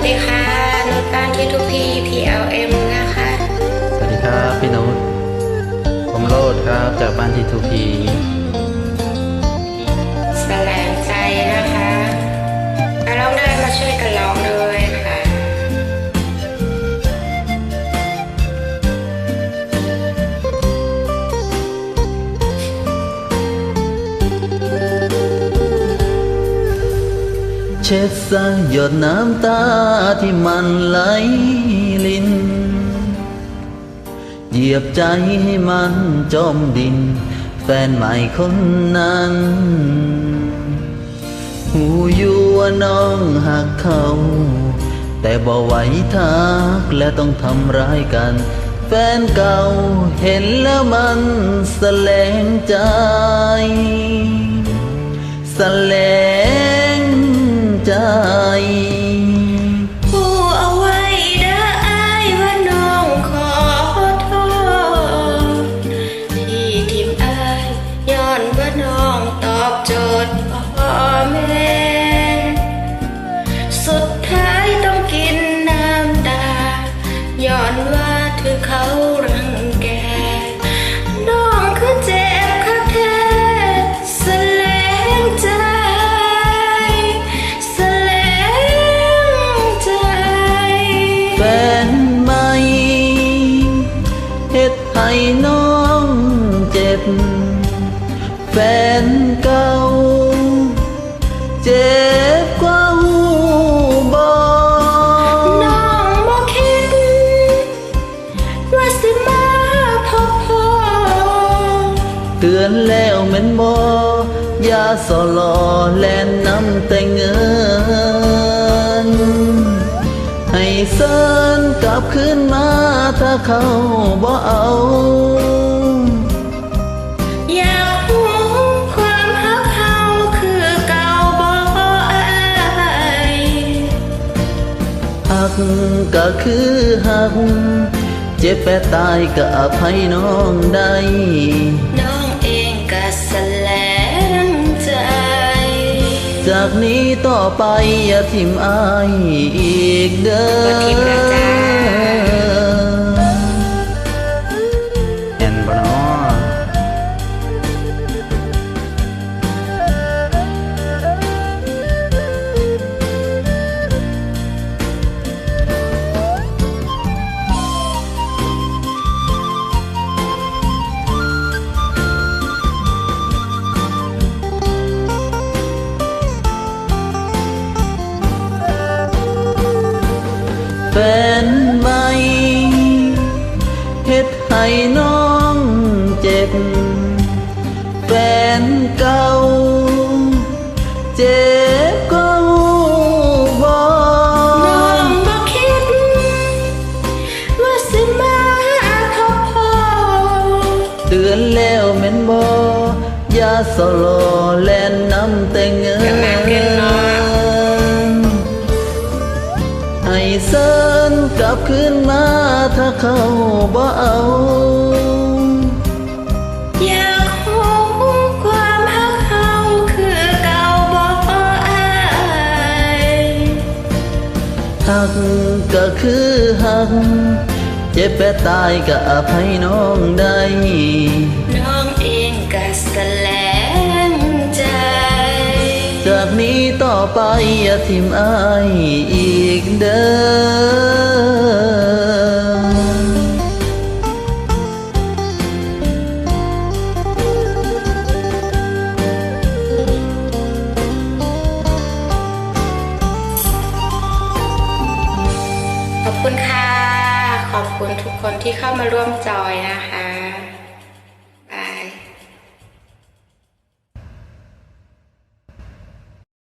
วัสดีค่ะนุชบ้านที่ทุกพี่ PLM นะคะ สวัสดีครับ พี่นุชผมโรดครับจากบ้านทีทูพี เช็ดสายหยดน้ำตาที่มันไหลลิน เหยียบใจให้มันจมดิน แฟนใหม่คนนั้นหูอยู่ว่าน้องหักเขา แต่บ่ไหวทักและต้องทำร้ายกัน แฟนเก่าเห็นแล้วมันแสลงใจแสลง นเก่า เจ็บกว่าหูบอน้องบ่คิดว่าสิมาพบพ่อเตือนแล้วแม่นบอยาสอลอแลนน้ำแต่เงิน ให้เซินกลับคืนมาถ้าเขาบ่เอา กก็คือหักเจ็บแปรตายก็อภัยน้องได้ น้องเองก็แสลงใจ จากนี้ต่อไปอย่าทิมอายอีกเด้อ นใหม่เฮ็ดให้น้องเจ็บ แฟนเก่า เจ็บก็บอน้องบ่คิด ว่าสิมาพบพอเตือนแล้วแม่นบอย่าสโลแลนน้ำแต่เงิน เซินกลับคืนมาถ้าเขาบ่เอาอยากหูความฮักเฮาคือเก่าบ่อายหักก็คือหัก เจ็บแปรตายก็อภัยน้องได้ น้องเองก็แสล นี้ต่อไปอย่าทิมอายอีกเด้อขอบคุณค่ะ ขอบคุณทุกคนที่เข้ามาร่วมจอยนะคะ